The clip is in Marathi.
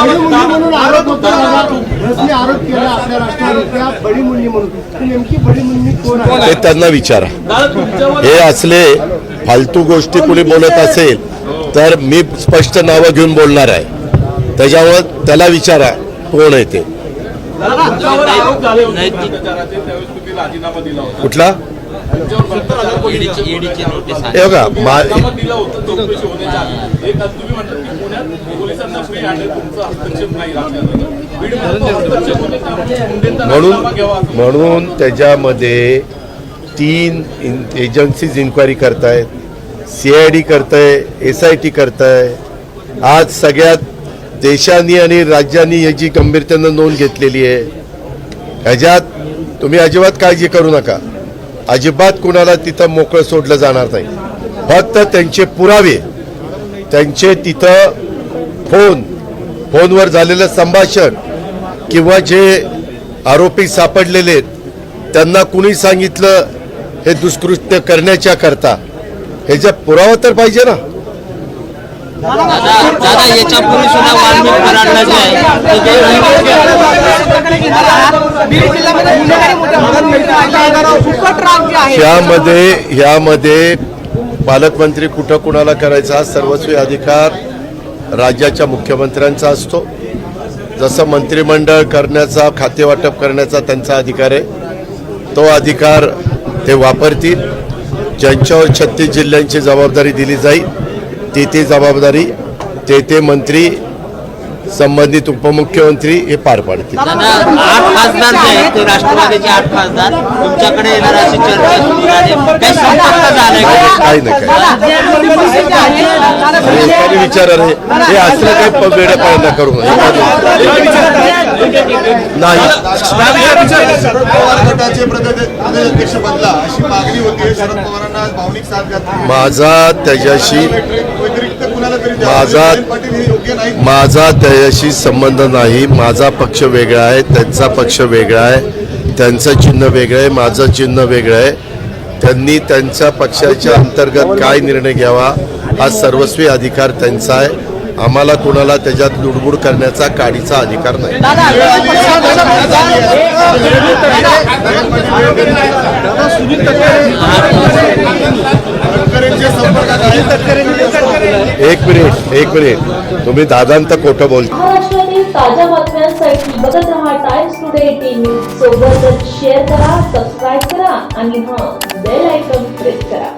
बडी मुलगी म्हणून आरोप होता. रसने आरोप केला आपल्या राष्ट्रवादीच्या बडी मुलगी म्हणून. ती नेमकी बडी मुलगी कोण आहे? ते त्यांना विचारा. हे असले फालतू गोष्टी कुणी बोलत असेल तर मी स्पष्ट नावं घेऊन बोलणार आहे. त्याच्यावर त्याला विचारा कोण आहे ते. तुमच्यावर आरोप झाले होते. भ्रष्टाचाराचे त्यावेळेस तुम्ही राजीनामा दिला होता. कुठला? तुमच्यावर भ्रष्टाचार ईडीची ईडीची नोटीस आहे हे बघा मा राजीनामा दिला होता. चौकशी होण्याच्या आधी. एक आज तुम्ही म्हणतात की म्हणून म्हणून त्याच्यामध्ये तीन इन एजन्सीज इन्क्वायरी करतायत सी आय डी करताय एस आय टी करताय. आज सगळ्यात देशांनी आणि राज्यांनी याची गंभीरतेनं नोंद घेतलेली आहे ह्याच्यात तुम्ही अजिबात काळजी करू नका. अजिबात कुणाला तिथं मोकळं सोडलं जाणार नाही. फक्त त्यांचे पुरावे त्यांचे तिथं फोन फोनवर झालेलं संभाषण किंवा जे आरोपी सापडलेले आहेत त्यांना कुणी सांगितलं हे दुष्कृत्य करण्याच्या करता. ह्याचा पुरावा तर पाहिजे ना. ह्यामध्ये ह्यामध्ये पालकमंत्री कुठं कुणाला करायचा सर्वस्वी अधिकार राज्याच्या मुख्यमंत्र्यांचा असतो. जसं मंत्रिमंडळ करण्याचा खातेवाटप करण्याचा त्यांचा अधिकार आहे. तो अधिकार ते वापरतील. ज्यांच्यावर छत्तीस जिल्ह्यांची जबाबदारी दिली जाईल ती ती जबाबदारी ते ते मंत्री संबंधित उपमुख्यमंत्री हे पार पाडतील. दादा आठ खासदार जे आहेत ते राष्ट्रवादीचे आठ खासदार. तुमच्याकडे येणार अशी चर्चा सुरू आहे. काही का? काही विचारा रे हे असलं काही प- वेडेपणा करू नये. नाही. माझा त्याच्याशी व्यतिरिक्त कुणाला तरी द्यावं. माझा- जयंत पाटील हे योग्य नाही. माझा त्याच्याशी संबंध नाही. माझा पक्ष वेगळा आहे. त्यांचा पक्ष वेगळा आहे. त्यांचं चिन्ह वेगळं आहे. माझं चिन्ह वेगळं आहे. त्यांनी त्यांच्या पक्षाच्या अंतर्गत काय निर्णय घ्यावा हा सर्वस्वी अधिकार त्यांचा आहे. आम्हाला कुणाला त्याच्यात लुडबुड करण्याचा काडीचा अधिकार नाही. एक मिनिट एक मिनिट. तुम्ही दादांत खोटं बोल महाराष्ट्रातील ताज्या बातम्यांसाठी बघत राहा टाइम्स टुडे टीव्ही सोबतच शेअर करा सबस्क्राईब करा आणि हा बेल आयकॉन प्रेस करा.